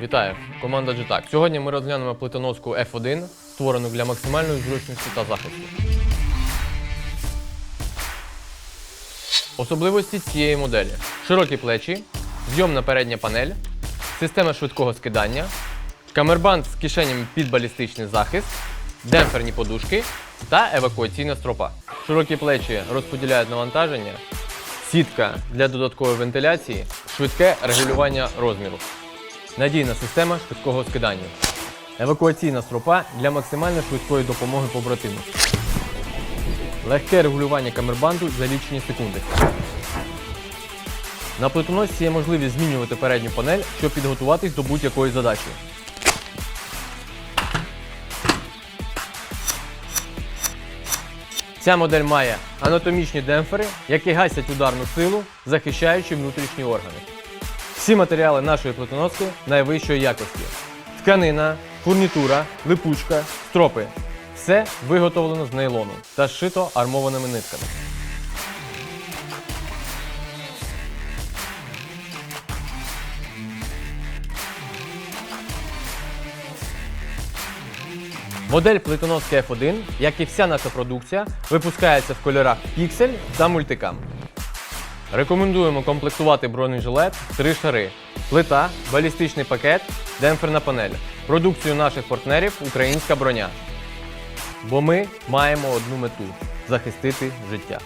Вітаю! Команда GTAC. Сьогодні ми розглянемо плитоноску F1, створену для максимальної зручності та захисту. Особливості цієї моделі: широкі плечі, зйомна передня панель, система швидкого скидання, камербанд з кишенями під балістичний захист, демпферні подушки та евакуаційна стропа. Широкі плечі розподіляють навантаження, сітка для додаткової вентиляції, швидке регулювання розміру. Надійна система швидкого скидання. Евакуаційна стропа для максимально швидкої допомоги побратиму. Легке регулювання камербанду за лічені секунди. На плитоносці є можливість змінювати передню панель, щоб підготуватись до будь-якої задачі. Ця модель має анатомічні демпфери, які гасять ударну силу, захищаючи внутрішні органи. Всі матеріали нашої плитоноски найвищої якості: тканина, фурнітура, липучка, стропи. Все виготовлено з нейлону та зшито армованими нитками. Модель плитоноски F1, як і вся наша продукція, випускається в кольорах Pixel та Multicam. Рекомендуємо комплектувати бронежилет три шари: плита, балістичний пакет, демпферна панель. Продукцію наших партнерів українська броня. Бо ми маємо одну мету захистити життя.